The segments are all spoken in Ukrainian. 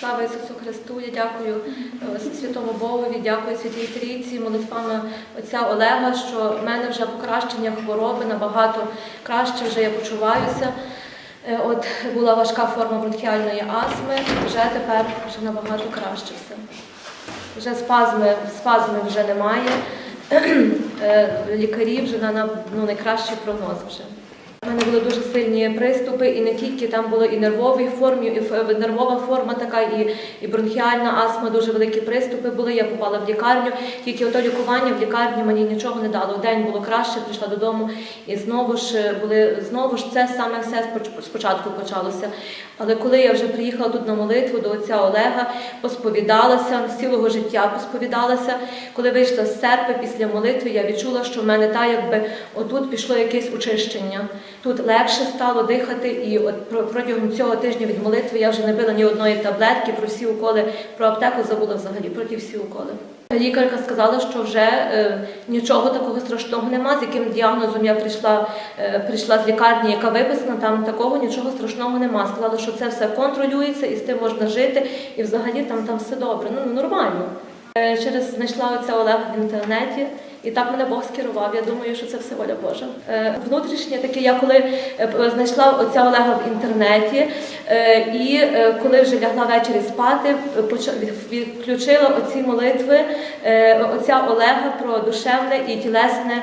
Слава Ісусу Христу! Я дякую е, святому Богові, дякую святій Трійці, молитвами отця Олега, що в мене вже покращення хвороби набагато краще вже я почуваюся. Е, От була важка форма бронхіальної астми, вже тепер вже набагато краще все. Вже спазми, спазми вже немає. Е, Лікарі вже на, ну, найкращий прогноз вже. У мене були дуже сильні приступи, і не тільки там було і нервовій формі, і нервова форма така, і, і бронхіальна астма, дуже великі приступи були. Я попала в лікарню. Тільки ото лікування в лікарні мені нічого не дало. День було краще, прийшла додому, і знову ж е, були знову ж це саме все спочатку почалося. Але коли я вже приїхала тут на молитву до отця Олега, посповідалася з цілого життя, посповідалася. Коли вийшла з церкви після молитви, я відчула, що в мене та якби отут пішло якесь очищення. Тут легше стало дихати, і от про- протягом цього тижня від молитви я вже не пила ні одної таблетки, про всі уколи, про аптеку забула взагалі, про ті всі уколи. Лікарка сказала, що вже е, нічого такого страшного нема, з яким діагнозом я прийшла, е, прийшла з лікарні, яка виписана, там такого нічого страшного нема. Сказала, що це все контролюється і з тим можна жити, і взагалі там, там все добре, ну нормально. Е, Через знайшла оця Олега в інтернеті, і так мене Бог скерував. Я думаю, що це все воля Божа. Е, Внутрішнє таке, я коли е, знайшла оця Олега в інтернеті, е, і коли вже лягла ввечері спати, поча- від- відключила оці молитви отця Олега про душевне і тілесне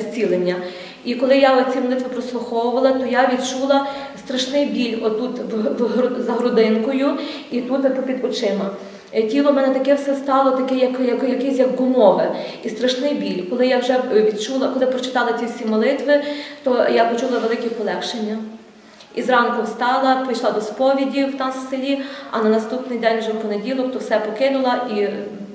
зцілення. І коли я оці молитви прослуховувала, то я відчула страшний біль отут в, в, за грудинкою і тут під очима. Е, Тіло в мене таке все стало, таке, як, як якесь як гумове, і страшний біль. Коли я вже е, відчула, коли прочитала ті всі молитви, то я почула велике полегшення. І зранку встала, прийшла до сповіді в нас в селі, а на наступний день, вже в понеділок, то все покинула і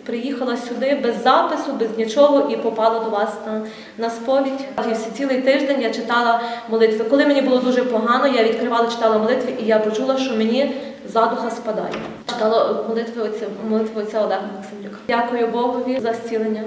приїхала сюди без запису, без нічого, і попала до вас на, на сповідь. І всі цілий тиждень я читала молитви. Коли мені було дуже погано, я відкривала, читала молитви, і я почула, що мені задуха спадає. Читала молитви отця, молитви отця Олега Максимлюка. Дякую Богові за зцілення.